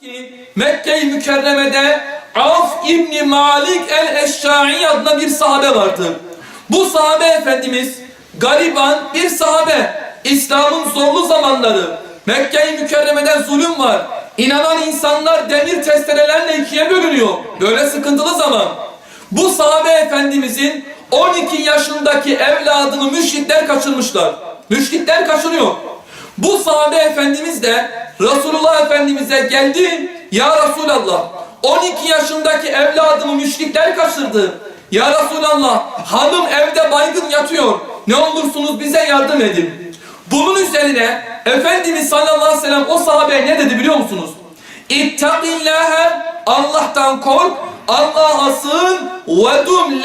ki Mekke-i Mükerreme'de Avf İbni Malik el-Eşşai adında bir sahabe vardı. Bu sahabe efendimiz gariban bir sahabe. İslam'ın zorlu zamanları. Mekke-i Mükerreme'de zulüm var. İnanan insanlar demir testerelerle ikiye bölünüyor. Böyle sıkıntılı zaman. Bu sahabe efendimizin 12 yaşındaki evladını müşrikler kaçırmışlar. Müşrikler kaçırıyor. Bu sahabe efendimiz de Resulullah Efendimiz'e geldi. Ya Resulallah 12 yaşındaki evladımı müşrikler kaçırdı. Ya Resulallah hanım evde baygın yatıyor. Ne olursunuz bize yardım edin. Bunun üzerine Efendimiz sallallahu aleyhi ve sellem o sahabeye ne dedi biliyor musunuz? İttakillâhe Allah'tan kork, Allah'a sığın ve dum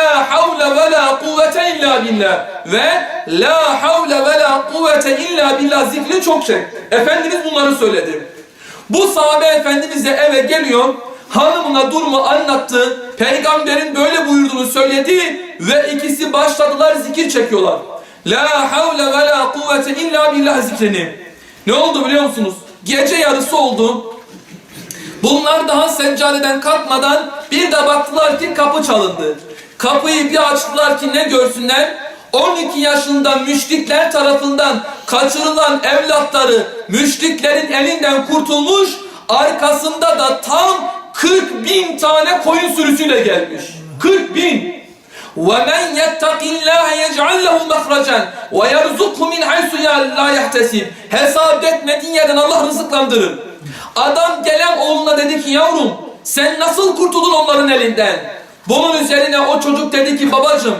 la havle ve la kuvvete illa billah ve la havle ve la kuvvete illa billah zikrini çok çek. Efendimiz bunları söyledi. Bu sahabe efendimiz de eve geliyor. Hanımına durumu anlattı. Peygamberin böyle buyurduğunu söyledi ve ikisi başladılar zikir çekiyorlar. La havle ve la kuvvete illa billah zikrini. Ne oldu biliyor musunuz? Gece yarısı oldu. Bunlar daha seccadeden kalkmadan bir de baktılar ki kapı çalındı. Kapıyı bir açtılar ki ne görsünler? 12 yaşında müşrikler tarafından kaçırılan evlatları müşriklerin elinden kurtulmuş, arkasında da tam 40 bin tane koyun sürüsüyle gelmiş. 40 bin. وَمَنْ يَتَّقِ اللّٰهَ يَجْعَلْ لَهُ مَخْرَجًا وَيَرْزُقْهُ مِنْ حَيْسُ لَا يَحْتَسِبْ Hesap etmediğin yerden Allah rızıklandırır. Adam gelen oğluna dedi ki yavrum sen nasıl kurtuldun onların elinden? Bunun üzerine o çocuk dedi ki babacım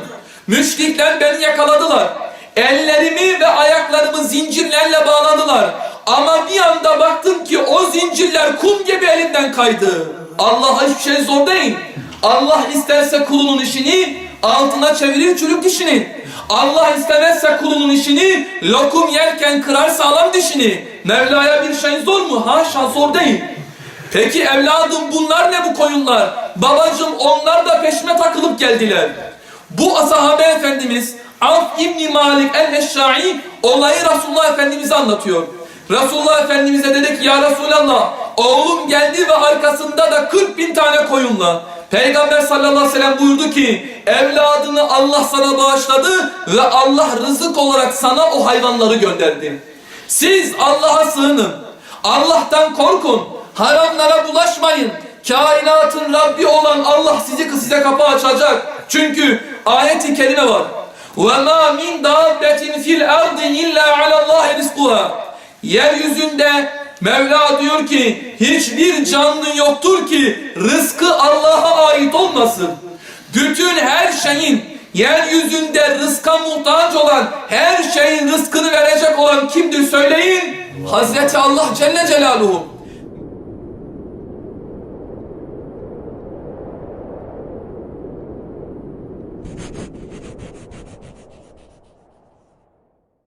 müşrikler beni yakaladılar. Ellerimi ve ayaklarımı zincirlerle bağladılar. Ama bir anda baktım ki o zincirler kum gibi elimden kaydı. Allah'a hiçbir şey zor değil. Allah isterse kulunun işini altına çevirir çürük dişini. Allah istemezse kulunun işini lokum yerken kırar sağlam dişini. Mevla'ya bir şey zor mu? Haşa zor değil. Peki evladım bunlar ne bu koyunlar? Babacım onlar da peşime takılıp geldiler. Bu sahabe efendimiz Avf İbni Malik el-Eşşai olayı Resulullah Efendimiz'e anlatıyor. Resulullah Efendimiz'e dedi ki ya Resulallah oğlum geldi ve arkasında da 40 bin tane koyunla. Peygamber sallallahu aleyhi ve sellem buyurdu ki evladını Allah sana bağışladı ve Allah rızık olarak sana o hayvanları gönderdi. Siz Allah'a sığının. Allah'tan korkun. Haramlara bulaşmayın. Kainatın Rabbi olan Allah sizi size kapı açacak. Çünkü ayet-i kerime var. وَمَا مِنْ دَابَّةٍ فِي الْاَرْضِ اِلَّا عَلَى اللّٰهِ رِزْقُهَا Yeryüzünde Mevla diyor ki hiçbir canlı yoktur ki rızkı Allah'a ait olmasın. Bütün her şeyin yeryüzünde rızka muhtaç olan her şeyin rızkını verecek olan kimdir söyleyin? Hazreti Allah Celle Celaluhu.